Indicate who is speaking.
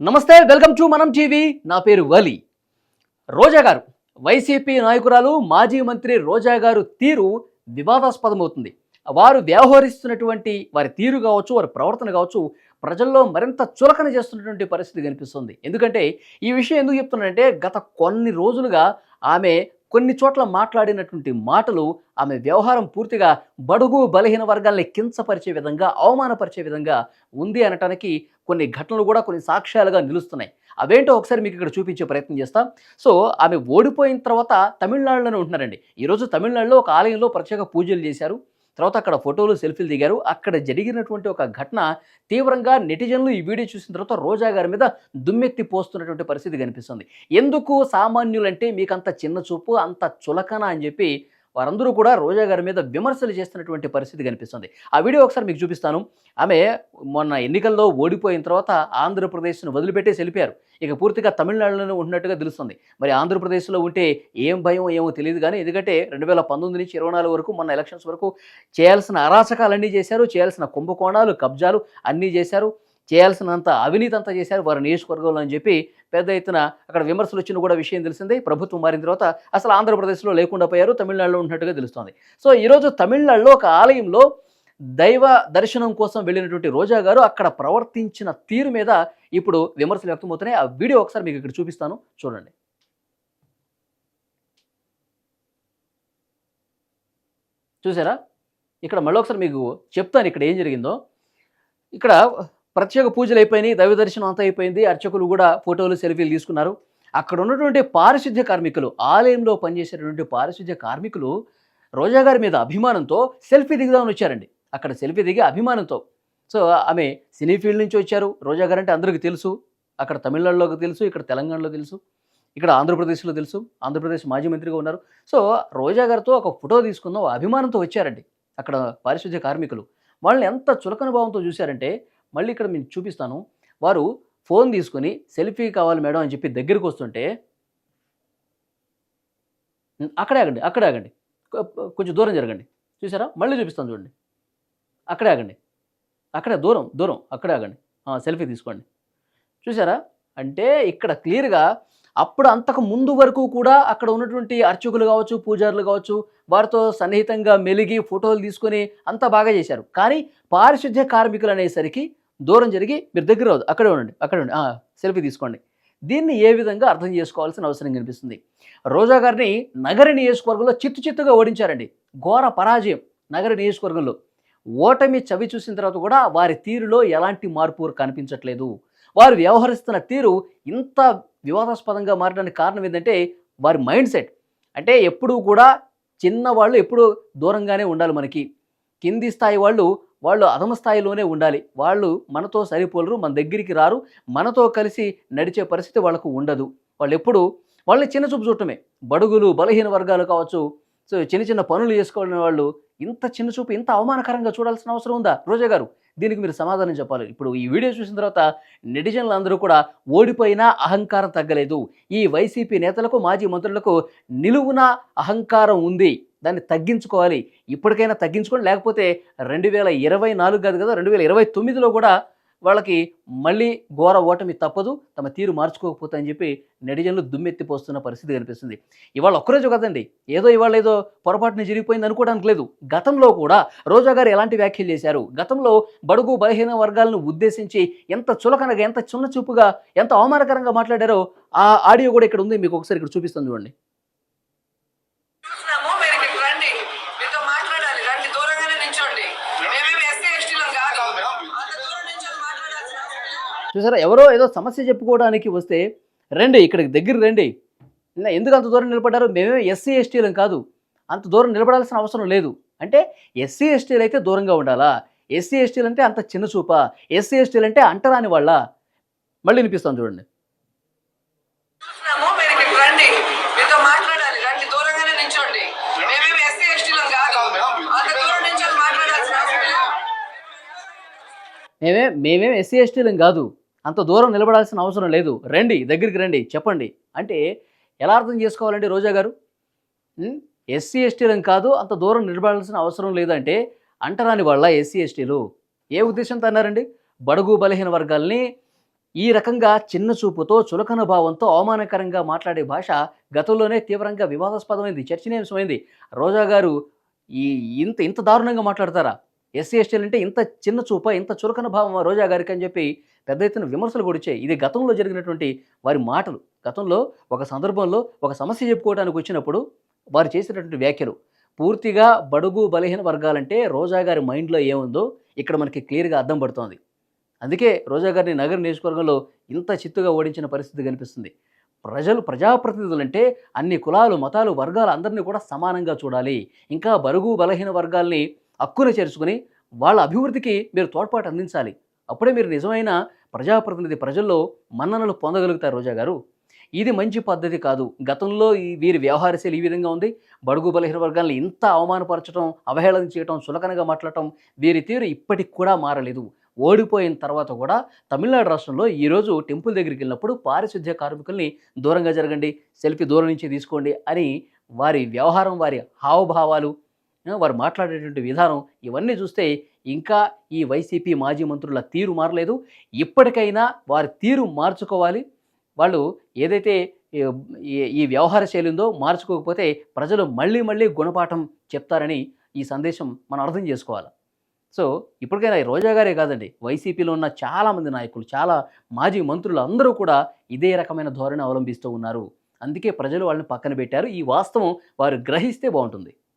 Speaker 1: నమస్తే welcome to మనం TV. నా పేరు వలి. రోజా గారు వైసీపీ నాయకురాలు మాజీ మంత్రి రోజా గారు తీరు వివాదాస్పదమవుతుంది. వారు వ్యవహరిస్తున్నటువంటి వారి తీరు కావచ్చు వారి ప్రవర్తన కావచ్చు ప్రజల్లో మరింత చులకన చేస్తున్నటువంటి పరిస్థితి కనిపిస్తుంది. ఎందుకంటే ఈ విషయం ఎందుకు చెప్తున్నానంటే గత కొన్ని రోజులుగా ఆమె కొన్ని చోట్ల మాట్లాడినటువంటి మాటలు ఆమె వ్యవహారం పూర్తిగా బడుగు బలహీన వర్గాల్ని కించపరిచే విధంగా అవమానపరిచే విధంగా ఉంది అనటానికి కొన్ని ఘటనలు కూడా కొన్ని సాక్ష్యాలుగా నిలుస్తున్నాయి. అవేంటో ఒకసారి మీకు ఇక్కడ చూపించే ప్రయత్నం చేస్తాం. సో ఆమె ఓడిపోయిన తర్వాత తమిళనాడులోనే ఉంటున్నారండి. ఈరోజు తమిళనాడులో ఒక ఆలయంలో ప్రత్యేక పూజలు చేశారు. తర్వాత అక్కడ ఫోటోలు సెల్ఫీలు దిగారు. అక్కడ జరిగినటువంటి ఒక ఘటన తీవ్రంగా నెటిజన్లు ఈ వీడియో చూసిన తర్వాత రోజా గారి మీద దుమ్మెత్తి పోస్తున్నటువంటి పరిస్థితి కనిపిస్తుంది. ఎందుకు సామాన్యులంటే మీకు అంత చిన్న చూపు అంత చులకన అని చెప్పి వారందరూ కూడా రోజా గారి మీద విమర్శలు చేస్తున్నటువంటి పరిస్థితి కనిపిస్తుంది. ఆ వీడియో ఒకసారి మీకు చూపిస్తాను. ఆమె మొన్న ఎన్నికల్లో ఓడిపోయిన తర్వాత ఆంధ్రప్రదేశ్ను వదిలిపెట్టేసి వెళ్ళిపోయారు. ఇక పూర్తిగా తమిళనాడులోనే ఉంటున్నట్టుగా తెలుస్తుంది. మరి ఆంధ్రప్రదేశ్లో ఉంటే ఏం భయం ఏమో తెలియదు కానీ ఎందుకంటే రెండు వేల పంతొమ్మిది నుంచి ఇరవై నాలుగు వరకు మన ఎలక్షన్స్ వరకు చేయాల్సిన అరాచకాలన్నీ చేశారు చేయాల్సిన కుంభకోణాలు కబ్జాలు అన్నీ చేశారు చేయాల్సినంత అవినీతి అంతా చేశారు వారి నియోజకవర్గంలో అని చెప్పి పెద్ద ఎత్తున అక్కడ విమర్శలు వచ్చిన కూడా విషయం తెలిసిందే. ప్రభుత్వం మారిన తర్వాత అసలు ఆంధ్రప్రదేశ్లో లేకుండా పోయారు తమిళనాడులో ఉన్నట్టుగా తెలుస్తోంది. సో ఈరోజు తమిళనాడులో ఒక ఆలయంలో దైవ దర్శనం కోసం వెళ్ళినటువంటి రోజా గారు అక్కడ ప్రవర్తించిన తీరు మీద ఇప్పుడు విమర్శలు వ్యక్తమవుతున్నాయి. ఆ వీడియో ఒకసారి మీకు ఇక్కడ చూపిస్తాను. చూడండి. చూసారా? ఇక్కడ మళ్ళీ ఒకసారి మీకు చెప్తాను ఇక్కడ ఏం జరిగిందో. ఇక్కడ ప్రత్యేక పూజలు అయిపోయినాయి దైవ దర్శనం అంతా అయిపోయింది. అర్చకులు కూడా ఫోటోలు సెల్ఫీలు తీసుకున్నారు. అక్కడ ఉన్నటువంటి పారిశుద్ధ్య కార్మికులు ఆలయంలో పనిచేసేటువంటి పారిశుద్ధ్య కార్మికులు రోజా గారి మీద అభిమానంతో సెల్ఫీ దిగుదామని వచ్చారండి. అక్కడ సెల్ఫీ దిగి అభిమానంతో. సో ఆమె సినీ ఫీల్డ్ నుంచి వచ్చారు. రోజా గారు అంటే అందరికీ తెలుసు. అక్కడ తమిళనాడులోకి తెలుసు ఇక్కడ తెలంగాణలో తెలుసు ఇక్కడ ఆంధ్రప్రదేశ్లో తెలుసు ఆంధ్రప్రదేశ్ మాజీ మంత్రిగా ఉన్నారు. సో రోజా గారితో ఒక ఫోటో తీసుకుందాం అభిమానంతో వచ్చారండి అక్కడ పారిశుద్ధ్య కార్మికులు. వాళ్ళని ఎంత చులకన భావంతో చూశారంటే మళ్ళీ ఇక్కడ మేము చూపిస్తాను. వారు ఫోన్ తీసుకొని సెల్ఫీ కావాలి మేడం అని చెప్పి దగ్గరికి వస్తుంటే అక్కడే ఆగండి అక్కడే ఆగండి. కొంచెం దూరం జరగండి. చూసారా మళ్ళీ చూపిస్తాను చూడండి. అక్కడే ఆగండి. అక్కడే దూరం దూరం అక్కడే ఆగండి. సెల్ఫీ తీసుకోండి. చూసారా అంటే ఇక్కడ క్లియర్గా అప్పుడు అంతకు ముందు వరకు కూడా అక్కడ ఉన్నటువంటి అర్చకులు కావచ్చు పూజారులు కావచ్చు వారితో సన్నిహితంగా మెలిగి ఫోటోలు తీసుకొని అంతా బాగా చేశారు. కానీ పారిశుద్ధ్య కార్మికులు అనేసరికి దూరం జరిగి మీరు దగ్గర రావద్దు అక్కడే ఉండండి అక్కడే ఉండండి. సెల్ఫీ తీసుకోండి. దీన్ని ఏ విధంగా అర్థం చేసుకోవాల్సిన అవసరం కనిపిస్తుంది? రోజా గారిని నగర నియోజకవర్గంలో చిత్తు చిత్తుగా ఓడించారండి. ఘోర పరాజయం నగర నియోజకవర్గంలో. ఓటమి చవి చూసిన తర్వాత కూడా వారి తీరులో ఎలాంటి మార్పు కనిపించట్లేదు. వారు వ్యవహరిస్తున్న తీరు ఇంత వివాదాస్పదంగా మారడానికి కారణం ఏంటంటే వారి మైండ్ సెట్. అంటే ఎప్పుడూ కూడా చిన్నవాళ్ళు ఎప్పుడూ దూరంగానే ఉండాలి మనకి. కింది స్థాయి వాళ్ళు వాళ్ళు అధమ స్థాయిలోనే ఉండాలి. వాళ్ళు మనతో సరిపోలరు మన దగ్గరికి రారు. మనతో కలిసి నడిచే పరిస్థితి వాళ్ళకు ఉండదు. వాళ్ళు ఎప్పుడు వాళ్ళని చిన్న చూపు చూడటమే. బడుగులు బలహీన వర్గాలు కావచ్చు సో చిన్న చిన్న పనులు చేసుకోవాలని వాళ్ళు ఇంత చిన్న చూపు ఇంత అవమానకరంగా చూడాల్సిన అవసరం ఉందా? రోజా గారు దీనికి మీరు సమాధానం చెప్పాలి. ఇప్పుడు ఈ వీడియో చూసిన తర్వాత నెటిజన్లు అందరూ కూడా ఓడిపోయినా అహంకారం తగ్గలేదు. ఈ వైసీపీ నేతలకు మాజీ మంత్రులకు నిలువున అహంకారం ఉంది. దాన్ని తగ్గించుకోవాలి. ఇప్పటికైనా తగ్గించుకోండి. లేకపోతే రెండు వేల ఇరవై నాలుగు కాదు కదా రెండు వేల ఇరవై తొమ్మిదిలో కూడా వాళ్ళకి మళ్ళీ ఘోర ఓటమి తప్పదు తమ తీరు మార్చుకోకపోతే అని చెప్పి నెటిజన్లు దుమ్మెత్తిపోస్తున్న పరిస్థితి కనిపిస్తుంది. ఇవాళ ఒక్కరోజు కదండి ఏదో ఇవాళ ఏదో పొరపాటున జరిగిపోయింది అనుకోవడానికి లేదు. గతంలో కూడా రోజా గారు ఎలాంటి వ్యాఖ్యలు చేశారు? గతంలో బడుగు బలహీన వర్గాలను ఉద్దేశించి ఎంత చులకనగా ఎంత చిన్న చూపుగా ఎంత అవమానకరంగా మాట్లాడారో ఆ ఆడియో కూడా ఇక్కడ ఉంది మీకు ఒకసారి ఇక్కడ చూపిస్తాను చూడండి
Speaker 2: చూస్తున్నాము మీరు ఇక్కడికి రండి మీతో మాట్లాడాలి రండి దూరంగానే నించోండి మేమేమి ఎస్సీ ఎస్టీలం కాదు అంత దూరం నించొని మాట్లాడాల్సిన అవసరం లేదు.
Speaker 1: చూసారా? ఎవరో ఏదో సమస్య చెప్పుకోవడానికి వస్తే రండి ఇక్కడికి దగ్గర రండి. ఎందుకు అంత దూరం నిలబడ్డారు? మేమే ఎస్సీ ఎస్టీలం కాదు. అంత దూరం నిలబడాల్సిన అవసరం లేదు. అంటే ఎస్సీ ఎస్టీలు అయితే దూరంగా ఉండాలా? ఎస్సీ ఎస్టీలు అంటే అంత చిన్న చూపా. ఎస్సీ ఎస్టీలు అంటే అంటరాని వాళ్ళ. మళ్ళీ వినిపిస్తాను చూడండి. మేమే మేమేం ఎస్సీ ఎస్టీలం కాదు. అంత దూరం నిలబడాల్సిన అవసరం లేదు. రండి దగ్గరికి రండి చెప్పండి. అంటే ఎలా అర్థం చేసుకోవాలండి రోజా గారు? ఎస్సీ ఎస్టీలం కాదు అంత దూరం నిలబడాల్సిన అవసరం లేదంటే అంటరాని వాళ్ళ ఎస్సీ ఎస్టీలు. ఏ ఉద్దేశంతో అన్నారండి? బడుగు బలహీన వర్గాల్ని ఈ రకంగా చిన్న చూపుతో చులకన భావంతో అవమానకరంగా మాట్లాడే భాష గతంలోనే తీవ్రంగా వివాదాస్పదమైంది చర్చనీయాంశమైంది. రోజా గారు ఈ ఇంత ఇంత దారుణంగా మాట్లాడతారా? ఎస్సీ ఎస్టీలు అంటే ఇంత చిన్న చూప ఇంత చులకన భావం రోజా గారికి అని చెప్పి పెద్ద ఎత్తున విమర్శలు కూడా ఇది గతంలో జరిగినటువంటి వారి మాటలు. గతంలో ఒక సందర్భంలో ఒక సమస్య చెప్పుకోవడానికి వచ్చినప్పుడు వారు చేసినటువంటి వ్యాఖ్యలు పూర్తిగా బడుగు బలహీన వర్గాలంటే రోజా గారి మైండ్లో ఏముందో ఇక్కడ మనకి క్లియర్గా అర్థం పడుతోంది. అందుకే రోజా గారిని నగర నియోజకవర్గంలో ఇంత చిత్తుగా ఓడించిన పరిస్థితి కనిపిస్తుంది. ప్రజలు ప్రజాప్రతినిధులంటే అన్ని కులాలు మతాలు వర్గాలు అందరినీ కూడా సమానంగా చూడాలి. ఇంకా బరుగు బలహీన వర్గాల్ని హక్కును చేర్చుకుని వాళ్ళ అభివృద్ధికి మీరు తోడ్పాటు అందించాలి. అప్పుడే మీరు నిజమైన ప్రజాప్రతినిధి ప్రజల్లో మన్ననలు పొందగలుగుతారు రోజా గారు. ఇది మంచి పద్ధతి కాదు. గతంలో ఈ వీరి వ్యవహార శైలి ఈ విధంగా ఉంది. బడుగు బలహీన వర్గాలను ఇంత అవమానపరచడం అవహేళన చేయటం చులకనగా మాట్లాడటం వీరి తీరు ఇప్పటికి కూడా మారలేదు. ఓడిపోయిన తర్వాత కూడా తమిళనాడు రాష్ట్రంలో ఈరోజు టెంపుల్ దగ్గరికి వెళ్ళినప్పుడు పారిశుద్ధ్య కార్మికుల్ని దూరంగా జరగండి సెల్ఫీ దూరం నుంచి తీసుకోండి అని వారి వ్యవహారం వారి హావభావాలు వారు మాట్లాడేటువంటి విధానం ఇవన్నీ చూస్తే ఇంకా ఈ వైసీపీ మాజీ మంత్రుల తీరు మారలేదు. ఇప్పటికైనా వారి తీరు మార్చుకోవాలి. వాళ్ళు ఏదైతే ఈ- వ్యవహార శైలి ఉందో మార్చుకోకపోతే ప్రజలు మళ్ళీ మళ్ళీ గుణపాఠం చెప్తారని ఈ సందేశం మనం అర్థం చేసుకోవాలి. సో ఇప్పటికైనా రోజా గారే కాదండి వైసీపీలో ఉన్న చాలామంది నాయకులు చాలా మాజీ మంత్రులు అందరూ కూడా ఇదే రకమైన ధోరణి అవలంబిస్తూ ఉన్నారు. అందుకే ప్రజలు వాళ్ళని పక్కన పెట్టారు. ఈ వాస్తవం వారు గ్రహిస్తే బాగుంటుంది.